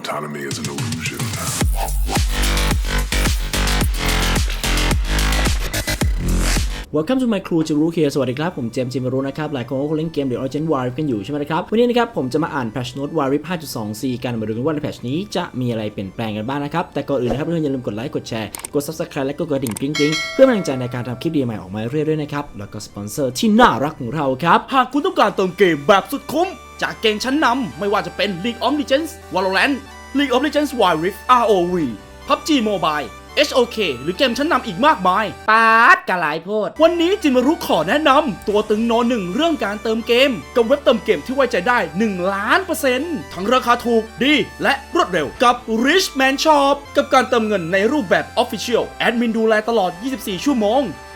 Autonomy is an illusion. Welcome to my crew จิรู้เคียสวัสดีครับ ผมเจมส์จิมรู้นะครับ หลายคนก็คงเล่นเกม The Origin Warrior กันอยู่ใช่ไหมนะครับ วันนี้นะครับ ผมจะมาอ่าน Patch Note Warrior 5.2c กันมาดูกันว่าในแพทชนี้จะมีอะไรเปลี่ยนแปลงกันบ้างนะครับ แต่ก่อนอื่นนะครับเพื่อนๆอย่าลืมกดไลค์กดแชร์กด Subscribe และก็กดกระดิ่งกริ๊งๆ เพื่อเป็นกำลังใจในการทำคลิปดีใหม่ออกมาเรื่อยๆด้วยนะครับแล้วก็สปอนเซอร์ที่น่ารักของเราครับหากคุณต้องการเติมเกมแบบสุดคุ้ม จากเกมชั้นนำไม่ว่าจะเป็น League of Legends Valorant League of Legends Wild Rift ROV PUBG Mobile HOK หรือเกมชั้นนำอีกมากมายปาดกะหลายโพด วันนี้จิมารุขอแนะนำตัวตึงโนหนึ่งเรื่องการเติมเกม กับเว็บเติมเกมที่ไว้ใจได้ 1 ล้านเปอร์เซ็นต์ทั้งราคาถูกดีและรวดเร็วกับ Rich Man Shop กับการเติมเงินในรูปแบบ Official แอดมินดูแลตลอด 24 ชั่วโมง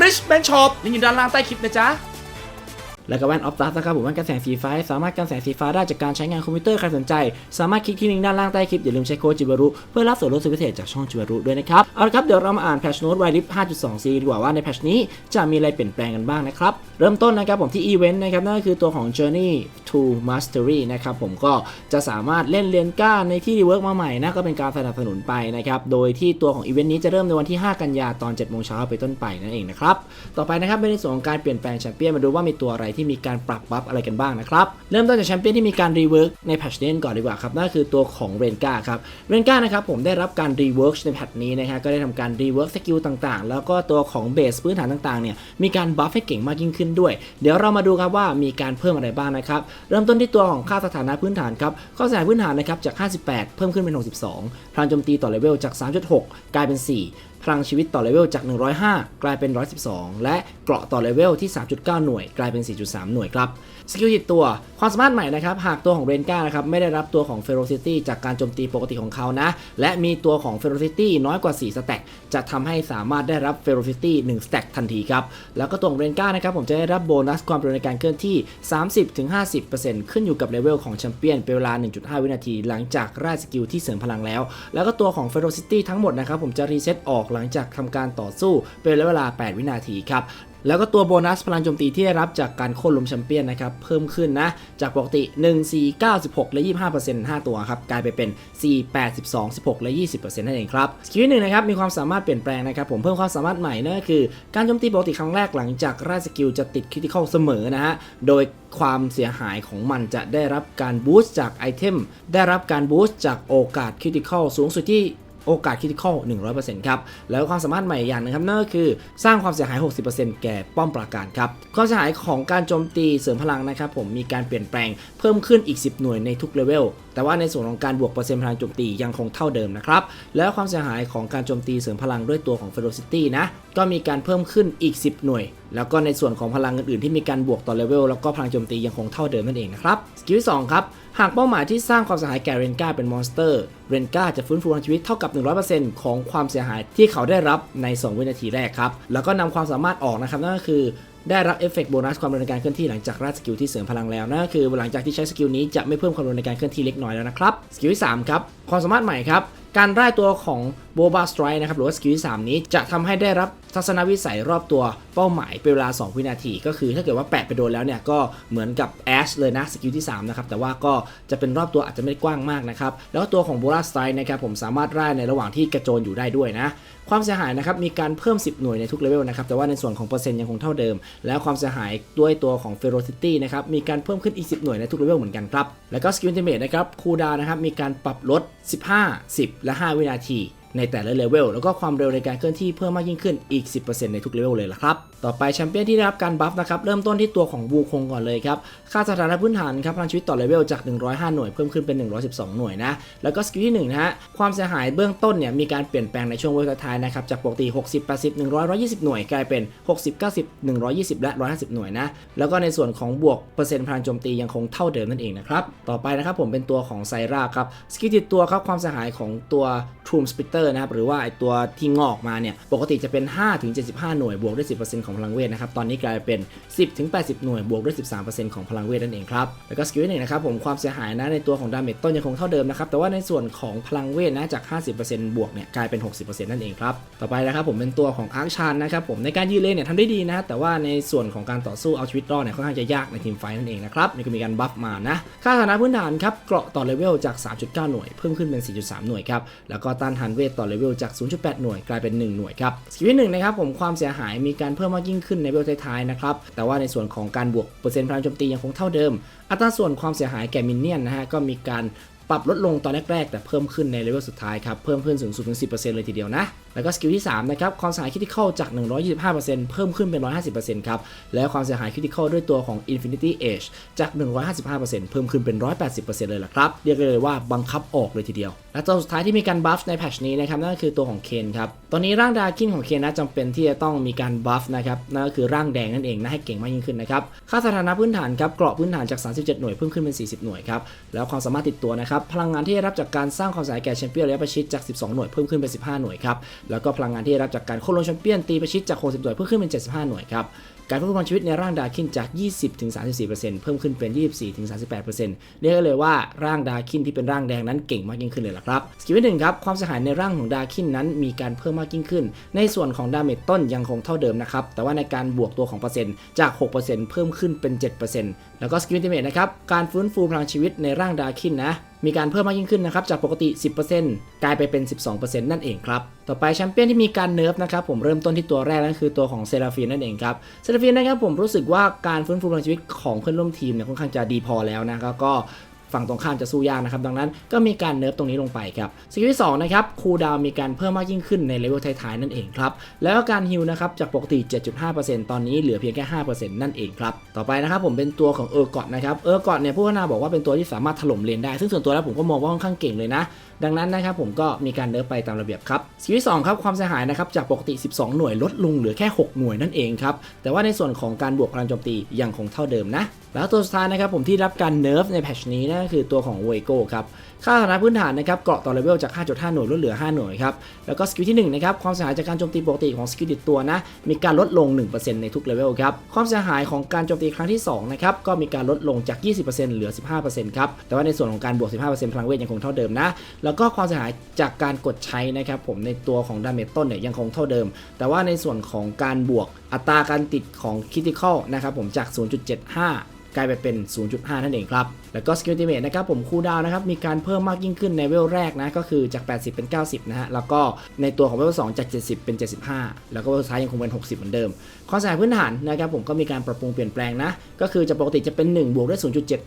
Richman Shop ลิงก์อยู่ด้านล่างใต้คลิปนะจ๊ะ แล้วก็แว่นออฟตัสนะครับผมแว่นกันแสงสีฟ้าสามารถกันแสงสีฟ้าได้จากการใช้งานคอมพิวเตอร์ใครสนใจ สามารถคลิกที่ลิงก์ด้านล่างใต้คลิปอย่าลืมใช้โค้ดจิบารุเพื่อรับส่วนลดสุดพิเศษจากช่องจิบารุด้วยนะครับเอาละครับเดี๋ยวเรามาอ่านแพชโน้ตไวริฟ5.2 c ดีกว่าว่าในแพชนี้จะมีอะไรเปลี่ยนแปลงกันบ้างนะครับเริ่มต้นนะครับผมที่อีเวนต์นะครับนั่นก็คือตัวของ Journey to Mastery นะครับผมก็จะสามารถเล่นเรียนก้าในที่รีเวิร์กมาใหม่นะก็เป็นการสนับสนุนไปนะครับโดยที่ตัวของอีเวนต์นี้จะเริ่มในวันที่ 5 กันยาตอน7โมงเช้าไปต้นไปนั่นเองนะครับต่อไปนะครับเป็นในส่วนของการเปลี่ยนแปลงแชมเปี้ยนมาดูว่ามีตัวอะไรที่มีการปรับบัฟอะไรกันบ้างนะครับ เริ่มต้นจากแชมเปี้ยนที่มีการรีเวิร์กในแพทชนี้ก่อนดีกว่าครับนั่นคือตัวของเรนก้าครับเรนก้านะครับผมได้รับการรีเวิร์กในแพทนี้นะฮะก็ได้ทำการรีเวิร์กสกิลต่างๆ แล้วก็ตัวของเบสพื้นฐานต่างๆเนี่ยมีการบัฟให้เก่งมากยิ่งขึ้นด้วย เดี๋ยวเรามาดูครับว่ามีการเพิ่มอะไรบ้างนะครับเริ่มต้นที่ตัวของค่าสถานะพื้นฐานครับข้อสถานะพื้นฐานนะครับจาก 58 เพิ่มขึ้นเป็น 62พลังโจมตีต่อเลเวลจาก 3.6 กลายเป็น 4พลังชีวิตต่อเลเวลจาก 105 กลายเป็น 112 และเกราะต่อเลเวลที่ 3.9 หน่วย กลายเป็น 4.3 หน่วยครับสกิลติดตัว ความสามารถใหม่นะครับ หากตัวของเรนก้านะครับ ไม่ได้รับตัวของ Ferocity จากการโจมตีปกติของเขานะ และมีตัวของ Ferocity น้อยกว่า 4 สแต็กจะทำให้สามารถได้รับ Ferocity 1สแต็กทันทีครับ แล้วก็ตัวของเรนก้านะครับ ผมจะได้รับโบนัสความเร็วในการเคลื่อนที่ 30-50%ขึ้นอยู่กับเลเวลของแชมเปี้ยนเป็นเวลา 1.5 วินาที หลังจากร่ายสกิลที่เสริมพลังแล้ว แล้วก็ตัวของ Ferocity ทั้งหมดนะครับผมจะรีเซ็ตออกหลังจากทำการต่อสู้เป็นระยะเวลา 8 วินาทีครับแล้วก็ตัวโบนัสพลังโจมตีที่ได้รับจากการโค่นล้มแชมเปี้ยนนะครับ เพิ่มขึ้นนะ จากปกติ 1 4 9 16 และ 25% 5 ตัวครับ กลายไปเป็น 4 8 12 16 และ 20%นั่นเองครับสกิลที่หนึ่งนะครับ มีความสามารถเปลี่ยนแปลงนะครับ ผมเพิ่มความสามารถใหม่นั่นก็คือ การโจมตีปกติครั้งแรกหลังจากรายสกิลจะติดคริติคอลเสมอนะฮะ โดยความเสียหายของมันจะได้รับการบูสต์จากไอเทมได้รับการบูสต์จากโอกาสคริติคอลสูงสุดที่ โอกาสคริติคอล100%ครับ แล้วความสามารถใหม่อย่างหนึงครับนั่นก็คือสร้างความเสียหาย 60%แก่ป้อมปราการครับความเสียหายของการโจมตีเสริมพลังนะครับผมมีการเปลี่ยนแปลงเพิ่มขึ้นอีก 10 หน่วยในทุกเลเวลแต่ว่าในส่วนของการบวกเปอร์เซ็นต์พลังโจมตียังคงเท่าเดิมนะครับแล้วความเสียหายของการโจมตีเสริมพลังด้วยตัวของ Ferocity นะก็มีการเพิ่มขึ้นอีก 10 หน่วย แล้วก็ในส่วนของพลังอื่นๆที่มีการบวกต่อเลเวลแล้วก็พลังโจมตียังคงเท่าเดิมนั่นเองนะครับสกิลที่สครับ หากเป้าหมายที่สร้างความเสียหายแก่เรนกาเป็นมอนสเตอร์ เรนกาจะฟื้นฟูพลังชีวิตเท่ากับ 100%ของความเสียหายที่เขาได้รับใน 2 วินาทีแรกครับ แล้วก็นำความสามารถออกนะครับนั่นก็คือได้รับเอฟเฟกต์โบนัสความเร็วในการเคลื่อนที่หลังจากราดสกิลที่เสริมพลังแล้วนั่นก็คือหลังจากที่ใช้สกิลนี้จะไม่เพิ่มความเร็วในการเคลื่อนที่เล็กน้อยแล้วนะครับสกิลที่สามครับความสามารถใหม่ครับการไล่ตัวของ โบบาสไตร์นะครับหรือว่าสกิลที่3นี้จะทำให้ได้รับทัศนวิสัยรอบตัวเป้าหมายเป็นเวลา 2 วินาที ก็คือถ้าเกิดว่าแปะไปโดนแล้วเนี่ยก็เหมือนกับแอชเลยนะสกิลที่3นะครับแต่ว่าก็จะเป็นรอบตัวอาจจะไม่ได้กว้างมากนะครับแล้วก็ตัวของโบราสไตร์นะครับผมสามารถไล่ในระหว่างที่กระโจนอยู่ได้ด้วยนะความเสียหายนะครับมีการเพิ่ม 10 หน่วยในทุกเลเวลนะครับแต่ว่าในส่วนของเปอร์เซ็นต์ยังคงเท่าเดิม แล้วความเสียหายด้วยตัวของ Ferocity นะครับมีการเพิ่มขึ้นอีก 10 หน่วยในทุกเลเวลเหมือนกันครับแล้วก็สกิล Ultimate นะครับคูดานะครับมีการปรับลด 15 10 และ 5 วินาทีในแต่ละเลเวลแล้วก็ความเร็วในการเคลื่อนที่เพิ่มมากยิ่งขึ้นอีก 10%ในทุกเลเวลเลยละครับ ต่อไปแชมเปี้ยนที่ได้รับการบัฟนะครับ เริ่มต้นที่ตัวของบูคงก่อนเลยครับ ค่าสถานะพื้นฐานครับพลังชีวิตต่อเลเวลจาก 105 หน่วยเพิ่มขึ้นเป็น 112 หน่วยนะ แล้วก็สกิลที่1นะฮะ ความเสียหายเบื้องต้นเนี่ยมีการเปลี่ยนแปลงในช่วงเวลาท้ายนะครับ จากปกติ 60 80 100 120 หน่วยกลายเป็น 60 90 120 และ 150 หน่วยนะ แล้วก็ในส่วนของบวกเปอร์เซ็นต์พลังโจมตียังคงเท่าเดิมนั่นเองนะครับ ต่อไปนะครับผมเป็นตัวของไซราครับ สกิลติดตัวครับความเสียหายของตัว True ร์นะครับหรือว่าไอตัวที่งอกมาเนี่ยปกติจะเป็น 5-75 หน่วยบวกด้วย 10%ของพลังเวทนะครับตอนนี้กลายเป็น 10-80 หน่วยบวกด้วย 13%ของพลังเวทนั่นเองครับแล้วก็สกิลหนึ่งนะครับผมความเสียหายนะในตัวของดาเมจต้นยังคงเท่าเดิมนะครับแต่ว่าในส่วนของพลังเวทนะจาก 50%บวกเนี่ยกลายเป็น 60%นั่นเองครับต่อไปนะครับผมเป็นตัวของอาร์คชานนะครับผมในการยืนเลนเนี่ยทำได้ดีนะแต่ว่าในส่วนของการต่อสู้เอาชีวิตรอดเนี่ยค่อนข้างจะยากในทีมไฟนั่นเองนะครับนี่ก็มีการบัฟมานะค่าฐานะพื้นฐานครับเกราะต่อเลเวลจาก 3.9 หน่วยเพิ่มขึ้นเป็น 4.3 หน่วยครับแล้วก็ต้านทานเวตต่อเลเวลจาก 0.8 หน่วยกลายเป็น 1 หน่วยครับสกิลที่หนึ่งนะครับผมความเสียหายมีการเพิ่มมากยิ่งขึ้นในเลเวลท้ายๆนะครับแต่ว่าในส่วนของการบวกเปอร์เซ็นต์พลังโจมตียังคงเท่าเดิม อัตราส่วนความเสียหายแก่มินเนี่ยนนะฮะก็มีการปรับลดลงตอนแรกๆ แต่เพิ่มขึ้นในเลเวลสุดท้ายครับ เพิ่มขึ้นสูงสุดถึง 10%เลยทีเดียวนะ แล้วก็สกิลที่3นะครับความเสียหายคริติคอลจาก 125%เพิ่มขึ้นเป็น 150%ครับแล้วความเสียหายคริติคอลด้วยตัวของ Infinity Edge จาก 155%เพิ่มขึ้นเป็น 180%เลยล่ะครับเรียกเลยว่าบังคับออกเลยทีเดียว และตัวสุดท้ายที่มีการบัฟในแพทชนี้นะครับนั่นก็คือตัวของเคนครับตอนนี้ร่างดาคินของเคนนะจำเป็นที่จะต้องมีการบัฟนะครับนั่นก็คือร่างแดงนั่นเองนะให้เก่งมากยิ่งขึ้นนะครับค่าสถานะพื้นฐานครับเกราะพื้นฐานจาก 37 หน่วยเพิ่มขึ้นเป็น 40 หน่วยครับแล้วความสามารถติดตัวนะครับพลังงานที่ได้รับจากการสร้างความสายแก่แชมเปี้ยนระยะประชิดจาก 12 หน่วยเพิ่มขึ้นเป็น 15 หน่วยครับแล้วก็พลังงานที่ได้รับจากการโค่นลงแชมเปี้ยนตีประชิดจาก 60 หน่วยเพิ่มขึ้นเป็น 75 หน่วยครับ การเพิ่มพลังชีวิตในร่างดาคินจาก 20-34%เพิ่มขึ้นเป็น 24-38%เรียกได้เลยว่าร่างดาคินที่เป็นร่างแดงนั้นเก่งมากยิ่งขึ้นเลยล่ะครับ สกิลที่หนึ่งครับ ความเสียหายในร่างของดาคินนั้นมีการเพิ่มมากยิ่งขึ้น ในส่วนของดาเมจต้นยังคงเท่าเดิมนะครับ แต่ว่าในการบวกตัวของเปอร์เซ็นต์จาก 6%เพิ่มขึ้นเป็น 7%แล้วก็สกิลติเมนะครับ การฟื้นฟูพลังชีวิตในร่างดาคินนะมีการเพิ่มมากยิ่งขึ้นนะครับ จากปกติ 10%กลายไปเป็น 12%นั่นเองครับ ต่อไปแชมเปี้ยนที่มีการเนิร์ฟนะครับผมเริ่มต้นที่ตัวแรกนั่นคือตัวของเซราฟีนนั่นเองครับ เซราฟีนนะครับผมรู้สึกว่าการฟื้นฟูพลังชีวิตของเพื่อนร่วมทีมเนี่ยค่อนข้างจะดีพอแล้วนะครับก็ ฝั่งตรงข้ามจะสู้ยากนะครับ ดังนั้นก็มีการเนิร์ฟตรงนี้ลงไปครับสกิลที่2นะครับคูลดาวมีการเพิ่มมากยิ่งขึ้นในเลเวลท้ายๆนั่นเองครับ แล้วก็การฮิลนะครับจากปกติ 7.5%ตอนนี้เหลือเพียงแค่ 5%นั่นเองครับ ต่อไปนะครับผมเป็นตัวของเออร์กอตนะครับ เออร์กอตเนี่ยผู้พัฒนาบอกว่าเป็นตัวที่สามารถถล่มเลนได้ ซึ่งส่วนตัวแล้วผมก็มองว่าค่อนข้างเก่งเลยนะ ดังนั้นนะครับผมก็มีการเนิร์ฟไปตามระเบียบครับสกิลที่2ครับความเสียหายนะครับจากปกติ 12 หน่วยลดลงเหลือแค่ 6 หน่วยนั่นเองครับ แต่ว่าในส่วนของการบวกพลังโจมตียังคงเท่าเดิมนะ แล้วตัวสุดท้ายนะครับผมที่รับการเนิร์ฟในแพชนี้นันก็คือตัวของเวโก้ครับ ค่าฐานะพื้นฐานนะครับเกาะต่อเลเวลจาก 5.5 หน่วยลดเหลือ 5 หน่วยครับ แล้วก็สกิลที่1นะครับความเสียหายจากการโจมตีปกติของสกิลติดตัวนะ มีการลดลง 1%ในทุกเลเวลครับ ความเสียหายของการโจมตีครั้งที่2นะครับก็มีการลดลงจาก 20%เหลือ 15%ครับ แต่ว่าในส่วนของการบวก 15%พลังเวทยังคงเท่าเดิมนะ แล้วก็ความเสียหายจากการกดใช้นะครับผมในตัวของดาเมจต้นเนี่ยยังคงเท่าเดิม แต่ว่าในส่วนของการบวกอัตราการติดของคิติคอลนะครับผมจาก 0.75กลายไปเป็น 0.5 นั่นเองครับ แล้วก็สกิลติเมทนะครับผมคูดาวนะครับมีการเพิ่มมากยิ่งขึ้นในเวลแรกนะก็คือจาก 80 เป็น 90 นะฮะแล้วก็ในตัวของเวล2จาก 70 เป็น 75 แล้วก็เวลท้ายยังคงเป็น 60 เหมือนเดิมความเสียหายพื้นฐานนะครับผมก็มีการปรับปรุงเปลี่ยนแปลงนะก็คือจะปกติจะเป็น 1 บวกด้วย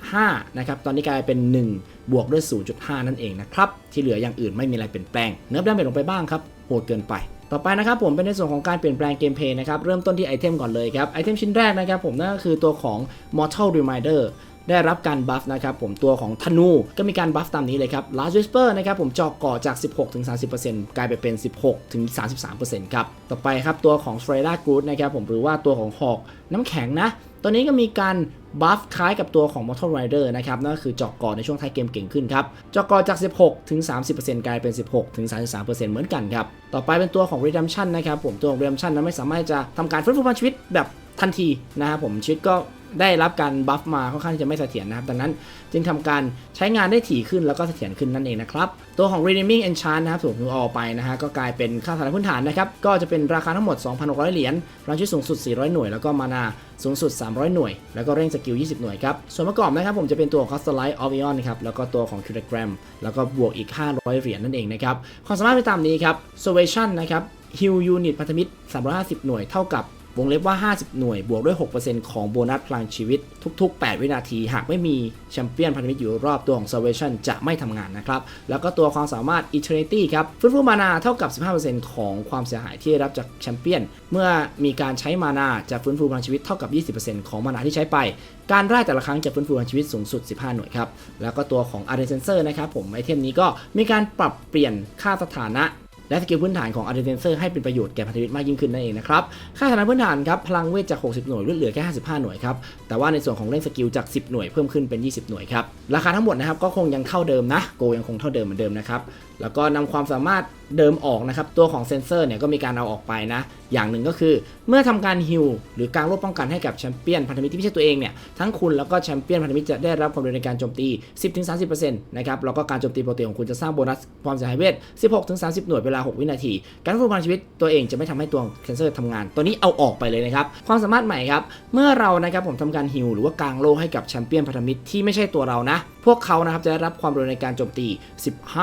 0.75 นะครับตอนนี้กลายเป็น 1 บวกด้วย 0.5 นั่นเองนะครับที่เหลืออย่างอื่นไม่มีอะไรเปลี่ยนแปลงเนิร์ฟดาเมจลงไปบ้างครับโหดเกินไปต่อไปนะครับผมเป็นในส่วนของการเปลี่ยนแปลงเกมเพย์นะครับเริ่มต้นที่ไอเทมก่อนเลยครับไอเทมชิ้นแรกนะครับผมนั่นก็คือตัวของ Mortal Reminder ได้รับการบัฟนะครับผมตัวของธนูก็มีการบัฟตามนี้เลยครับ Last Whisper นะครับผมเจาะก่อจาก 16ถึง30%กลายไปเป็น 16ถึง33%ครับต่อไปครับตัวของ s t r a d a g r o o t นะครับผมหรือว่าตัวของหอกน้ำแข็งนะตอนนี้ก็มีการบัฟคล้ายกับตัวของ Mortal Rider นะครับนั่นก็คือเจาะก่อในช่วงท้ายเกมเก่งขึ้นครับเจาะก่อจาก 16 ถึง 30%กลายเป็น 16 ถึง 33%เหมือนกันครับ ต่อไปเป็นตัวของ Redemption นะครับผมตัวของ Redemption นั้นไม่สามารถจะทำการฟื้นฟูพลังชีวิตแบบทันทีนะครับผมชีวิตก็ ได้รับการบัฟมาค่อนข้างที่จะไม่เสถียรนะครับ ดังนั้นจึงทำการใช้งานได้ถี่ขึ้นแล้วก็เสถียรขึ้นนั่นเองนะครับ ตัวของ Redeeming Enchant นะครับถูกมืออไปนะฮะก็กลายเป็นค่าฐานพื้นฐานนะครับ ก็จะเป็นราคาทั้งหมด 2,600 เหรียญพลังชีวิตสูงสุด 400 หน่วย แล้วก็มานาสูงสุด 300 หน่วย แล้วก็เร่งสกิล 20 หน่วยครับ ส่วนประกอบนะครับผมจะเป็นตัว c o s t l i g h t of Ion ครับ แล้วก็ตัวของ Kilogram แล้วก็บวกอีก 500 เหรียญนั่นเองนะครับ ความสามารถไปตามนี้ครับ Salvation นะครับ Heal Unit พันธมิตร 350 หน่วย เท่ากับ วงเล็บว่า 50 หน่วยบวกด้วย 6%ของโบนัสพลังชีวิตทุก ๆ 8 วินาที หากไม่มีแชมเปี้ยนพันธมิตรอยู่รอบตัวของ Salvation จะไม่ทำงานนะครับ แล้วก็ตัวความสามารถ Eternity ครับฟื้นฟูมานาเท่ากับ 15%ของความเสียหายที่ได้รับจากแชมเปี้ยน เมื่อมีการใช้มานาจะฟื้นฟูพลังชีวิตเท่ากับ 20%ของมานาที่ใช้ไป การไล่แต่ละครั้งจะฟื้นฟูพลังชีวิตสูงสุด 15 หน่วยครับแล้วก็ตัวของ a r e n Sensor นะครับผมไอเทมนี้ก็มีการปรับเปลี่ยนค่าสถานะ และสกิลพื้นฐานของอาร์เทนเซอร์ให้เป็นประโยชน์แก่พันธมิตรมากยิ่งขึ้นนั่นเองนะครับ ค่าฐานะพื้นฐานครับพลังเวทจาก 60 หน่วยลดเหลือแค่ 55 หน่วยครับ แต่ว่าในส่วนของเล่นสกิลจาก 10 หน่วยเพิ่มขึ้นเป็น 20 หน่วยครับ ราคาทั้งหมดนะครับก็คงยังเท่าเดิมนะ โกยังคงเท่าเดิมเหมือนเดิมนะครับ แล้วก็นำความสามารถเดิมออกนะครับ ตัวของเซนเซอร์เนี่ยก็มีการเอาออกไปนะ อย่างหนึ่งก็คือ เมื่อทำการฮิลหรือการรวบป้องกันให้กับแชมเปี้ยนพันธมิตรที่ไม่ใช่ตัวเองเนี่ย ทั้งคุณแล้วก็แชมเปี้ยนพันธมิตรจะได้รับความเร็วในการโจมตี 10-30%นะครับ แล้วก็การโจมตีปกติของคุณจะสร้างโบนัสความเสียหายเวท 16-30 หน่วยเวลา 6 วินาที การฟื้นฟูพลังชีวิตตัวเองจะไม่ทำให้ตัวเซนเซอร์ทำงาน ตัวนี้เอาออกไปเลยนะครับ ความสามารถใหม่ครับ เมื่อเรานะครับผมทำการฮิลหรือว่ากางโลให้กับแชมเปี้ยนพันธมิตรที่ไม่ใช่ตัวเรานะพวกเขานะครับจะได้รับความเร็วในการโจมตี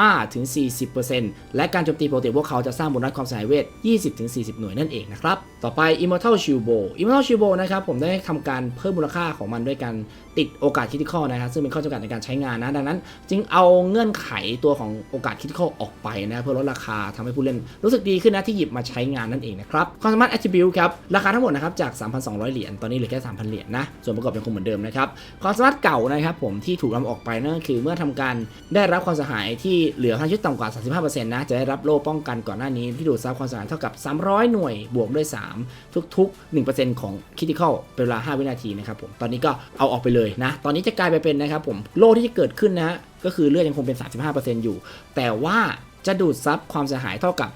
15-40%และการโจมตีปกติพวกเขาจะสร้างโบนัสความเสียหายเวท 20-40 หน่วยนั่นเองนะครับ ต่อไป Immortal Shield Bow Immortal Shield Bow นะครับผมได้ทำการเพิ่มมูลค่าของมันด้วยการติดโอกาสคิติคอลนะครับซึ่งเป็นข้อจำกัดในการใช้งานนะ ดังนั้น จึงเอาเงื่อนไขตัวของโอกาสคิติคอลออกไปนะเพื่อลดราคาทำให้ผู้เล่นรู้สึกดีขึ้นนะที่หยิบมาใช้งานนั่นเองนะครับความสามารถ Attribute ครับ ราคาทั้งหมดนะครับจาก 3,200 เหรียญตอนนี้เหลือแค่ 3,000 เหรียญนะส่วนประกอบยังคงเหมือนเดิมนะครับความสามารถเก่านะครับผมที่ถูกนำออกไปนั่นก็คือเมื่อทำการได้รับความเสียหายที่เหลือพลังชีวิตต่ำกว่า 35%นะจะได้รับโล่ป้องกันก่อนหน้านี้ที่ดูดซับความเสียหายเท่ากับ 300 หน่วยบวกด้วย 3 ทุก ๆ 1%ของคิติคอลเป็นเวลา 5 วินาทีนะครับผมตอนนี้ก็เอาออกไปเลยนะ ตอนนี้จะกลายไปเป็นนะครับผมโล่ที่จะเกิดขึ้นนะฮะก็คือเลือดยังคงเป็น 35%อยู่ แต่ว่าจะดูดซับความเสียหายเท่ากับ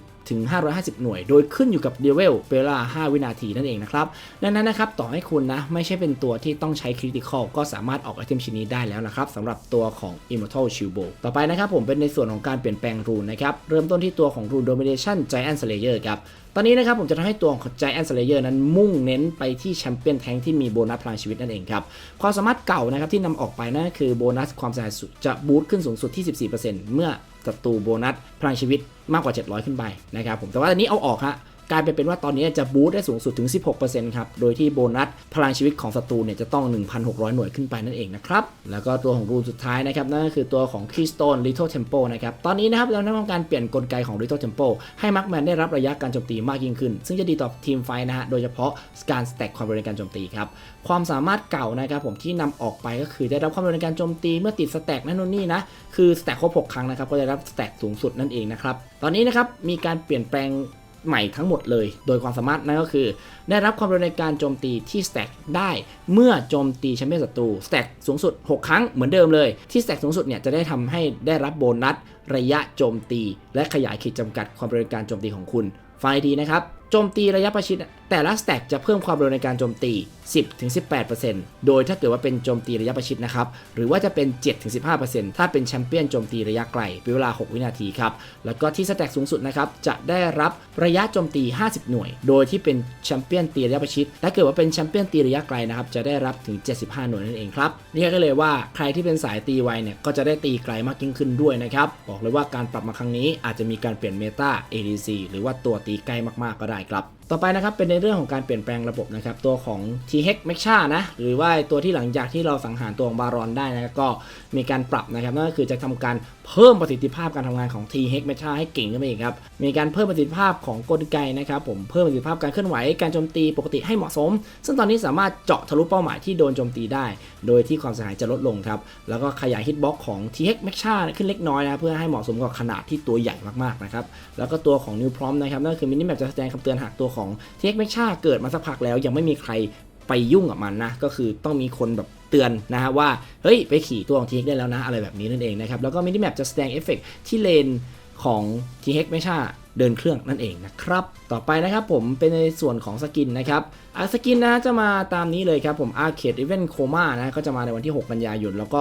250 ถึง 550 หน่วย โดยขึ้นอยู่กับเดเวลเวลา 5 วินาทีนั่นเองนะครับ ดังนั้นนะครับ ต่อให้คุณนะ ไม่ใช่เป็นตัวที่ต้องใช้คริติคอลก็สามารถออกไอเทมชิ้นนี้ได้แล้วนะครับสำหรับตัวของ Immortal Shield Bow ต่อไปนะครับ ผมเป็นในส่วนของการเปลี่ยนแปลงรูนนะครับ เริ่มต้นที่ตัวของ Rune Domination Giant Slayer ครับตอนนี้นะครับผมจะทำให้ตัวของ Giant Slayer นั้นมุ่งเน้นไปที่แชมเปี้ยนแทงที่มีโบนัสพลังชีวิตนั่นเองครับ ความสามารถเก่านะครับที่นำออกไปนั่นคือโบนัสความสียหายสุดจะบูตขึ้นสูงสุดที่ 14%เมื่อ ศัตรูโบนัสพลังชีวิตมากกว่า 700 ขึ้นไปนะครับผมแต่ว่าอันนี้เอาออกฮะ กลายเป็นว่าตอนนี้จะบูสต์ได้สูงสุดถึง 16%ครับ โดยที่โบนัสพลังชีวิตของศัตรูเนี่ยจะต้อง 1,600 หน่วยขึ้นไปนั่นเองนะครับ แล้วก็ตัวของรูนสุดท้ายนะครับ นั่นก็คือตัวของ Keystone Little Temple นะครับ ตอนนี้นะครับเราได้ทำการเปลี่ยนกลไกของ Little Temple ให้มักแมนได้รับระยะการโจมตีมากยิ่งขึ้น ซึ่งจะดีต่อทีมไฟนะฮะ โดยเฉพาะการสแต็กความเร็วในการโจมตีครับ ความสามารถเก่านะครับผมที่นำออกไปก็คือได้รับความเร็วในการโจมตีเมื่อติดสแต็กนั่นนู่นนี่นะ คือสแต็กครบ 6 ครั้งนะครับก็จะได้รับสแต็กสูงสุดนั่นเองนะครับ ตอนนี้นะครับมีการเปลี่ยนแปลง ใหม่ทั้งหมดเลย โดยความสามารถนั่นก็คือ ได้รับความเร็วในการโจมตีที่สแต็กได้เมื่อโจมตีแชมเปี้ยนศัตรูสแต็กสูงสุด 6 ครั้งเหมือนเดิมเลย ที่สแต็กสูงสุดเนี่ยจะได้ทำให้ได้รับโบนัสระยะโจมตี และขยายขีดจำกัดความเร็วในการโจมตีของคุณฟังดีนะครับ โจมตีระยะประชิดแต่ละสแต็กจะเพิ่มความเร็วในการโจมตี 10-18%โดยถ้าเกิดว่าเป็นโจมตีระยะประชิดนะครับ หรือว่าจะเป็น 7-15%ถ้าเป็นแชมเปี้ยนโจมตีระยะไกลเป็นเวลา 6 วินาทีครับ แล้วก็ที่สแต็กสูงสุดนะครับ จะได้รับระยะโจมตี 50 หน่วย โดยที่เป็นแชมเปี้ยนตีระยะประชิดถ้าเกิดว่าเป็นแชมเปี้ยนตีระยะไกลนะครับ จะได้รับถึง 75 หน่วยนั่นเองครับ นี่ก็เลยว่าใครที่เป็นสายตีไวเนี่ย ก็จะได้ตีไกลมากยิ่งขึ้นด้วยนะครับ บอกเลยว่าการปรับมาครั้งนี้อาจจะมีการเปลี่ยนเมตา ADC หรือว่าตัวตีใกลมากๆก็ได้ครับ ต่อไปนะครับเป็นในเรื่องของการเปลี่ยนแปลงระบบนะครับตัวของ t h e m e c h a นะหรือว่าตัวที่หลังจากที่เราสังหารตัวของบารอนได้นะก็มีการปรับนะครับนั่นก็คือจะทำการเพิ่มประสิทธิภาพการทำงานของ t h e m e c h a ให้เก่งขึ้นไปอีกครับมีการเพิ่มประสิทธิภาพของกลไกนะครับผมเพิ่มประสิทธิภาพการเคลื่อนไหวการโจมตีปกติให้เหมาะสม ซึ่งตอนนี้สามารถเจาะทะลุเป้าหมายที่โดนโจมตีได้ โดยที่ความเสียหายจะลดลงครับแล้วก็ขยายฮิตบ็อกของ t h e m e c h a ขึ้นเล็กน้อยนะเพื่อให้เหมาะสมกับขนาดที่ตัวใหญ่มากๆนะครับแล้วก็ตัวของ New Prompt นะครับนั่นคือมินิแมปจะแสดงคำเตือนหากตัวของ t h e m e c h a เกิดมาสักพักแล้ว ยังไม่มีใครไปยุ่งกับมันนะ ก็คือต้องมีคนแบบเตือนนะฮะว่า เฮ้ย ไปขี่ตัวของ t ีเได้แล้วนะ อะไรแบบนี้นั่นเองนะครับ แล้วก็มินิแมปจะแสดงเอฟเฟกที่เลนของ t ีเไม่ใช่เดินเครื่องนั่นเองนะครับ ต่อไปนะครับผมเป็นในส่วนของสกินนะครับอะสกินนะจะมาตามนี้เลยครับผม Arcade Event Coma นะก็จะมาในวันที่ 6 กันยายน แล้วก็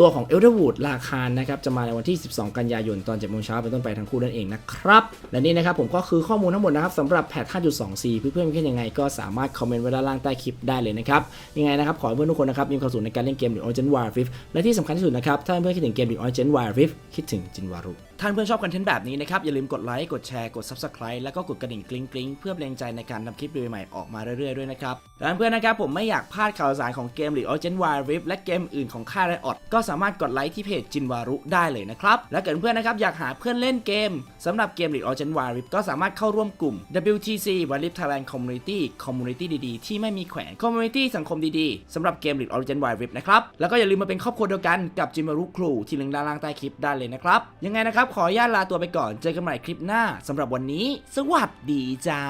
ตัวของ Elderwood ราคานะครับจะมาในวันที่ 12 กันยายนตอน7โมงเช้าเป็นต้นไปทั้งคู่นั่นเองนะครับ และนี่นะครับผมก็คือข้อมูลทั้งหมดนะครับสำหรับแพท 5.2c เพื่อนๆมีแคิดยังไงก็สามารถคอมเมนต์ไว้ด้านล่างใต้คลิปได้เลยนะครับ ยังไงนะครับ ขอให้เพื่อนทุกคนนะครับมีความสุขในการเล่นเกม The Origin War Rift และที่สำคัญที่สุดนะครับถ้าเพื่อนๆคิดถึงเกม The Origin War Rift คิดถึงจินวารุท่านเพื่อนชอบคอนเทนต์แบบนี้นะครับอย่าลืมกดไลค์กดแชร์กด Subscribe แล้วก็กดกระดิ่งกริ๊งกริ๊งเพื่อเป็นแรงใจในการทำคลิปใหม่ๆออกมาเรื่อยๆด้วยนะครับและเพื่อนนะครับผมไม่อยากพลาดข่าวสารของเกม League of Legends Wild Rift และเกมอื่นของค่าย Riot ก็สามารถกดไลค์ที่เพจจินวารุได้เลยนะครับ และเกิดเพื่อนนะครับอยากหาเพื่อนเล่นเกมสำหรับเกม League of Legends Warrift ก็สามารถเข้าร่วมกลุ่ม WTC Wild Rift Thailand Community Community ดีๆ ที่ไม่มีแขวน Community สังคมดีๆสำหรับเกม League of Legends Warrift นะครับ แล้วก็อย่าลืมมาเป็นครอบครัวเดียวกันกับจินวารุครูที่ลิงก์ด้านล่างใต้คลิปได้เลยนะครับ ยังไงนะครับขออนุญาตลาตัวไปก่อนเจอกันใหม่คลิปหน้าสำหรับวันนี้ สวัสดีจ้า